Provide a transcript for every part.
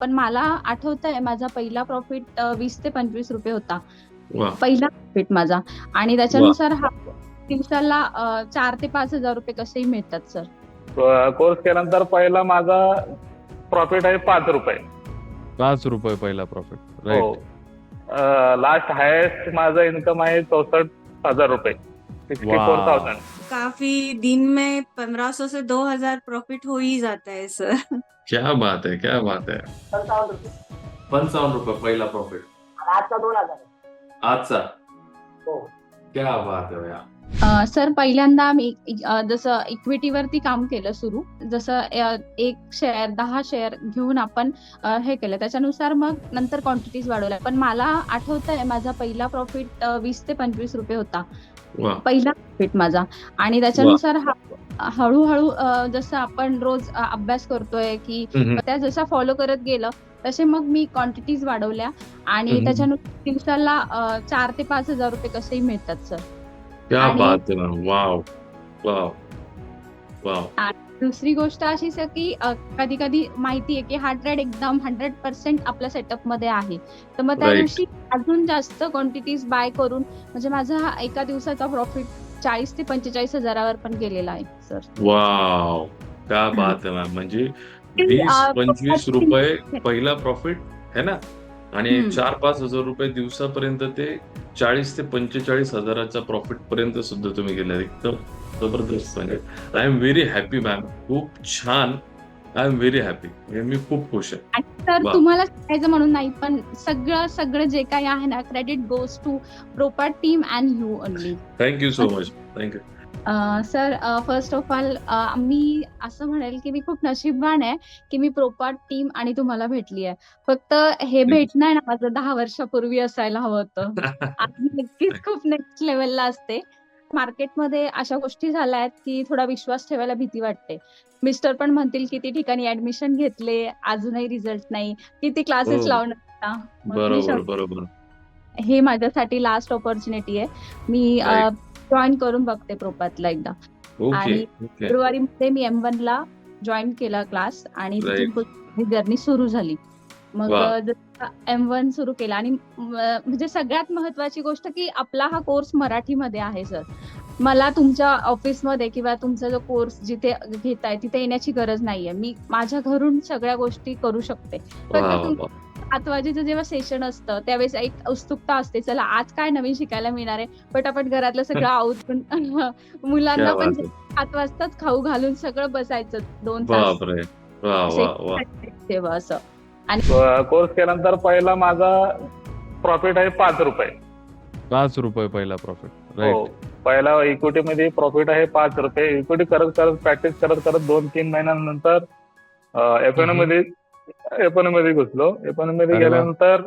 पण मला आठवतंय माझा पहिला प्रॉफिट ₹20 ते ₹25 होता. वाह! पहिला प्रॉफिट माझा आणि त्याच्यानुसार हा दिवसाला ₹4,000 ते ₹5,000 कसेही मिळतात सर. कोर्स केल्यानंतर पहिला माझा प्रॉफिट आहे ₹5. ₹5 पहिला प्रॉफिट. हो. राइट. लास्ट हायेस्ट माझा इन्कम आहे ₹64,000 64,000 काफी दिन में 1500 से 2000 प्रॉफिट हो ही जाता है सर. क्या बात है! क्या बात है! ₹55 पहिला प्रॉफिट. आजचा 2000 आहे. आजचा. हो. क्या बात है भैया! अ, सर पहिल्यांदा मी अ, जसं इक्विटीवरती काम केलं सुरू. जसं अ, 1 शेअर, 10 शेअर घेऊन आपण अ, हे केलं. त्याच्यानुसार मग नंतर क्वांटिटीज वाढवल्या. पण मला आठवतंय माझा पहिला प्रॉफिट ₹20 ते ₹25 होता. वाह! पहिला प्रॉफिट माझा आणि त्याच्यानुसार हा हळू-हळू जसं आपण रोज अभ्यास करतोय, की. त्या जशा फॉलो करत गेलं, तसे मग मी क्वांटिटीज वाढवल्या आणि. त्याच्यानुसार दिवसाला ₹4,000 ते ₹5,000 कसेही मिळतात सर. क्या आणि- बात है मॅम! वॉव! वॉव! वॉव! दुसरी गोष्ट अशीच आहे, की अ, कधी-कधी माहिती आहे, की हा ट्रेड एकदम 100% आपल्या सेटअपमध्ये आहे. तर मग त्या. दिवशी अजून जास्त क्वांटिटीज बाय करून म्हणजे माझा एका दिवसाचा प्रॉफिट 40,000 ते 45,000 वर पण गेलेला आहे सर. वॉव! क्या बात है मॅम! म्हणजे ₹20-25 पहिला प्रॉफिट है ना? आणि हं. ₹4,000-5,000 दिवसापर्यंत ते 40,000 ते 45,000च्या प्रॉफिट पर्यंत सुद्धा तुम्ही गेले. एकदम जबरदस्त म्हणजे I am very happy ma'am. खूप छान. I am very happy. मी खूप खुश आहे. तर! तुम्हाला सांगायचं म्हणून नाही, पण सगळं, सगळं जे काही आहे ना, credit goes to propart team and you only. Thank you so much. Thank you. Uh, sir first of all मी असं म्हणेल, की मी खूप नशीबवान आहे, की मी प्रोपार्ट टीम आणि तुम्हाला भेटली आहे. फक्त हे भेटणं आहे ना, माझं 10 वर्षापूर्वी असायला हवं होतं. नक्कीच खूप नेक्स्ट लेव्हलला असते. मार्केटमध्ये अशा गोष्टी झाल्या आहेत, की थोडा विश्वास ठेवायला भीती वाटते. मिस्टर पण म्हणतील, किती ठिकाणी ॲडमिशन घेतले, अजूनही रिझल्ट नाही. किती क्लासेस. लावणार मी बरोबर. हे माझ्यासाठी लास्ट अपॉर्च्युनिटी आहे. मी. जॉइन करून बघते प्रोपातला एकदा. आणि ओके. फेब्रुवारीमध्ये मी M1ला जॉइन केला क्लास आणि जर्नी सुरू झाली. मग जसं M1 सुरू केला आणि म्हणजे सगळ्यात महत्त्वाची गोष्ट, की आपला हा कोर्स मराठीमध्ये आहे सर. मला तुमच्या ऑफिसमध्ये किंवा तुमचा जो कोर्स जिथे घेताय तिथे येण्याची गरज नाहीये. मी माझ्या घरून सगळ्या गोष्टी करू शकते. 7 वाजेचं जेव्हा सेशन असतं, त्यावेळेस एक उत्सुकता असते. चला आज काय नवीन शिकायला मिळणार आहे. पटापट घरातलं सगळं आवरून मुलांना पण! 7 वाजताच खाऊ घालून सगळं बसायचं 2 तास. तेव्हा असं. कोर्स केल्यानंतर पहिला माझा प्रॉफिट आहे ₹5. ₹5 पहिला प्रॉफिट. हो. राइट. पहिला इक्विटीमध्ये प्रॉफिट आहे ₹5. इक्विटी करत, करत प्रॅक्टिस करत, करत 2-3 महिन्यानंतर अ, F&O मध्ये F&O मध्ये घुसलो. F&O मध्ये अरे! गेल्यानंतर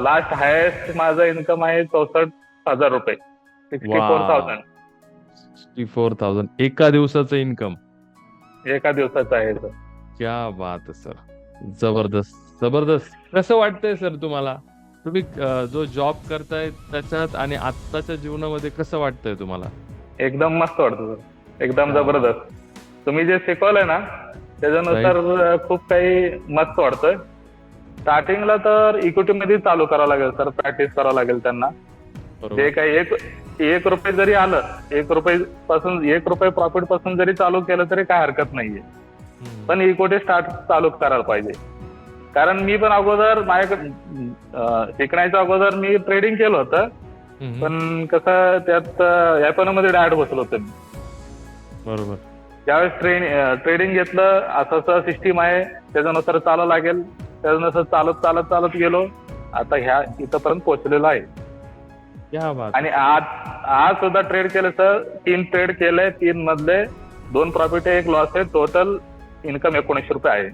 लास्ट हायेस्ट माझा इन्कम आहे ₹64,000 64,000 64,000 एका दिवसाचं इन्कम. एका दिवसाचं आहे सर. क्या बात है सर! जबरदस्त, जबरदस्त. कसं वाटतंय सर तुम्हाला? तुम्ही जो जॉब करताय त्याच्यात आणि आत्ताच्या जीवनामध्ये कसं वाटतंय तुम्हाला? एकदम मस्त वाटतं सर. एकदम. जबरदस्त. तुम्ही जे शिकवलंय ना, त्याच्यानुसार खूप काही मस्त वाटतंय. स्टार्टिंगला तर इक्विटीमध्ये चालू करावं लागेल सर. प्रॅक्टिस करावं लागेल त्यांना. जे. काही एक एक रुपये जरी आलं, ₹1 पासून ₹1 प्रॉफिटपासून जरी चालू केलं तरी काय हरकत नाहीये. हं. पण इक्विटी स्टार्ट चालू करायला पाहिजे. कारण मी पण अगोदर माझ्याकडे शिकण्याच्या अगोदर मी ट्रेडिंग केलं होतं. हं, हं. पण कसं त्यात F&O मध्ये डायरेक्ट बसलो होतो मी. बरोबर. ज्यावेळेस ट्रेन ट्रेडिंग घेतलं, असं असं सिस्टीम आहे, त्याच्यानुसार चालावं लागेल. त्याच्यानुसार चालत, चालत, चालत गेलो. आता ह्या इथपर्यंत पोहोचलेलो आहे. आणि आज आज सुद्धा ट्रेड केलं सर. 3 ट्रेड केले. 3 मधले 2 प्रॉफिट आहे, 1 लॉस आहे. टोटल इन्कम ₹19 आहे.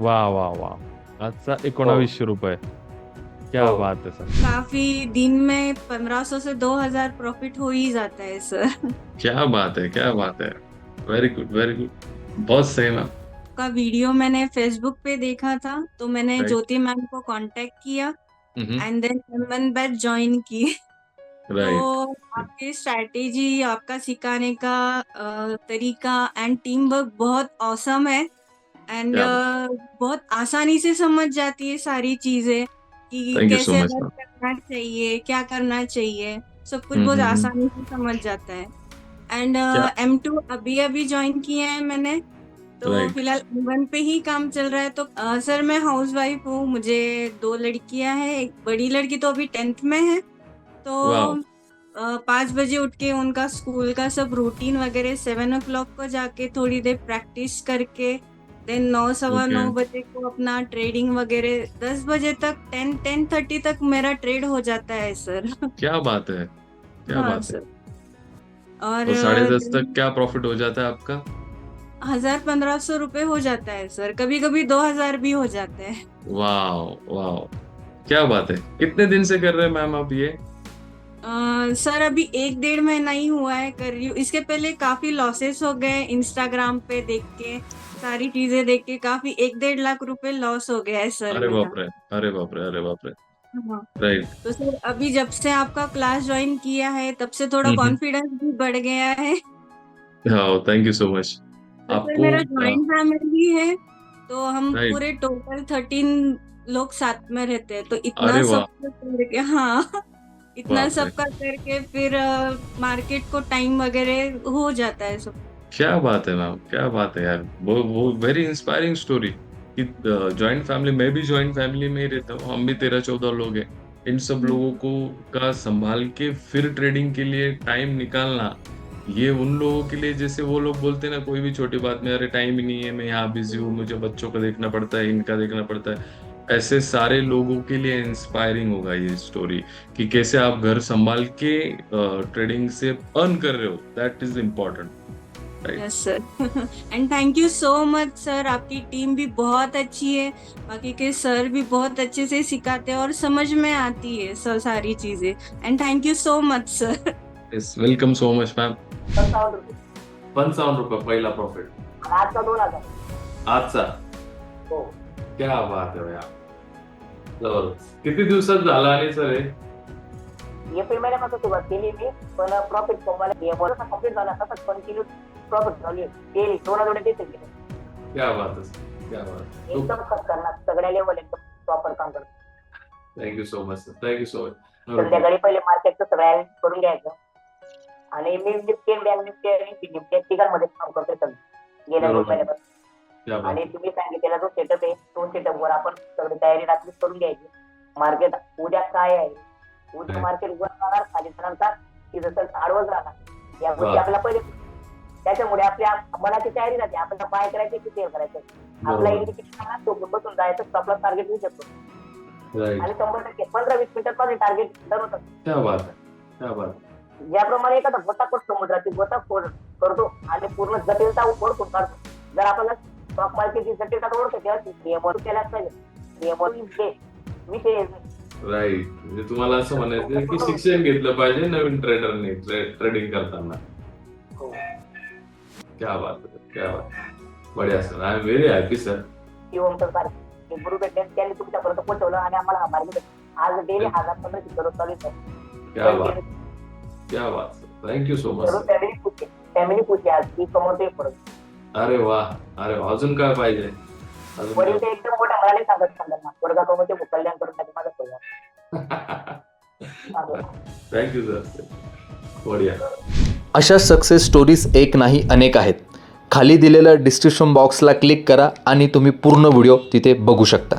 वाह, वाह, वाह! आजचा ₹19 क्या हो. बात है सर! काफ़ी दिन में 1500 से 2000 प्रॉफिट हो ही जाता है सर. क्या बात है! क्या बात है! Very good, very good. बहुत सही मैम. का वीडियो मैंने फेसबुक पे देखा था, तो मैंने. ज्योति मैम को contact KIA. And then M1 batch join की. राइट. तो आपकी स्ट्रैटेजी, आपका सिखाने का तरीका एंड टीम वर्क बहुत औसम है। एंड क्या बहुत आसानी से समझ जाती है सारी चीज़ें कि Thank you so कैसे much, करना चाहिए क्या करना चाहिए सब कुछ हम्म, बहुत। आसानी से समझ जाता है। एंड एम टू अभी अभी ज्वाइन किया है मैंने तो Right. फ़िलहाल वन पे ही काम चल रहा है। तो सर मैं हाउस वाइफ हूँ मुझे दो लड़कियाँ हैं एक बड़ी लड़की तो अभी टेंथ में है। तो. पाँच बजे उठ के उनका स्कूल का सब रूटीन वगैरह सेवन ओ क्लॉक को जाके थोड़ी देर प्रैक्टिस करके देन नौ सवा Okay. नौ बजे को अपना ट्रेडिंग वगैरह दस बजे तक टेन टेन थर्टी तक मेरा ट्रेड हो जाता है सर क्या बात है क्या हाँ, बात है। सर और तो साढ़े दस तक क्या प्रॉफिट हो जाता है आपका? हज़ार पंद्रह सौ रुपए हो जाता है सर कभी कभी दो हज़ार भी हो जाते हैं। वाह वाह क्या बात है। कितने दिन से कर रहे हैं मैम आप ये? अ, सर अभी एक डेढ़ महीना ही हुआ है कर रही हूँ। इसके पहले काफ़ी लॉसेस हो गए इंस्टाग्राम पे देख के सारी चीज़ें देख के काफ़ी एक डेढ़ लाख रुपए लॉस हो गया है सर अरे मेरा। बाप रे अरे बाप रे अरे बाप रे। हाँ। राइट तो सर अभी जब से आपका क्लास ज्वाइन किया है तब से थोड़ा हम्म, हम्म। कॉन्फिडेंस भी बढ़ गया है। हाँ थैंक यू सो मच आपको मेरा हाँ, ज्वाइंट फैमिली है तो हम पूरे टोटल थर्टीन लोग साथ में रहते हैं तो इतना सब हाँ। इतना बाप रे। सबका करके फिर मार्केट को टाइम वगैरह हो जाता है सब। क्या बात है मैम क्या बात है यार। वो वो वेरी इंस्पायरिंग स्टोरी कि जॉइंट फैमिली मैं भी जॉइंट फैमिली में ही रहता हूँ हम भी तेरह चौदह लोग हैं। इन सब लोगों को का संभाल के फिर ट्रेडिंग के लिए टाइम निकालना ये उन लोगों के लिए जैसे वो लोग बोलते हैं ना कोई भी छोटी बात में अरे टाइम ही नहीं है मैं यहाँ बिज़ी हूँ मुझे बच्चों का देखना पड़ता है इनका देखना पड़ता है। ऐसे सारे लोगों के लिए इंस्पायरिंग होगा ये स्टोरी कि कैसे आप घर संभाल के ट्रेडिंग से अर्न कर रहे हो। That is important yes sir and thank you so much sir आपकी टीम भी बहुत अच्छी है। बाकी के सर भी बहुत अच्छे से सिखाते हैं और समझ में आती है सर सारी चीज़ें। And thank you so much sir yes welcome so much ma'am पंचावन्न रुपये पंचावन्न रुपये पहिला प्रॉफिट आजचा दोन हज़ार आजचा हो। क्या बात आहे भैया किती दिवसात झाला आणि सर हे एप्रिल महिन्यापासून सुरुवात केली मी पण प्रॉफिट कमवायला कंप्लीट झाला तसंच कंटिन्यू प्रॉफिट झाली केली दोन हजार देते गेले क्या बात sir. क्या बात. एकदम खत करणार सगळ्या लेवल एकदम प्रॉपर काम करतो thank you so much sir thank you so much संध्याकाळी पहिले मार्केटचं सगळं करून घ्यायचं आणि मी निफ्टी बँक निफ्टी आणि निफ्टी तिघांमध्ये काम करतोय सगळं गेल्या दोन बरोबर. महिन्यापासून आणि तुम्ही सांगितलेला जो सेटअप आहे तो सेटअप वर आपण सगळी तयारी रात्रीच करून घ्यायची. मार्केट उद्या काय आहे? उद्या. मार्केट वर जाणार खाली जाणार की जसं आडवच राहणार या गोष्टी. आपल्याला पहिले त्याच्यामुळे आपल्या मनाची तयारी राहते. आपल्याला बाय करायचे की सेल करायचं आपला इंडिकेशन तो बसून जायचं आपला टार्गेट होऊ शकतो. आणि शंभर टक्के पंधरा वीस मिनिटात माझे टार्गेट ठरवतात क्या क्या. ज्याप्रमाणे एखादा गोताखोर समुद्राची गोताखोर करतो आणि पूर्ण जटिलता ओळखून काढतो. जर आपल्याला स्टॉक मार्केटची ओळखायची असली नियमन केल्याच पाहिजे नियमन विषय राईट म्हणजे तुम्हाला असं म्हणायचं की शिक्षण घेतलं पाहिजे नवीन ट्रेडरने ट्रेडिंग करताना. हो. क्या बात क्या बात. बढिया sir I am very happy sir तर सारे भेटले त्यांनी तुमच्यापर्यंत पोहोचवलं आणि आम्हाला हा मार्ग. आज डेली हजार पंधराशे करोड चालू आहे क्या बात क्या बात sir thank you so much family family आहे आज. की कमवतोय परत. अरे वा अरे वा. अजून काय पाहिजे? अजून वडील काय? ते एकदम मोठ्या मनाने सांगत सांगत ना. वर्गा कमवते कल्याण करून टाकी माझा सोया थँक्यू सर बढिया अशा सक्सेस स्टोरीज एक नाही अनेक आहेत. खाली दिलेल्या डिस्क्रिप्शन बॉक्सला क्लिक करा आणि तुम्ही पूर्ण व्हिडिओ तिथे बघू शकता.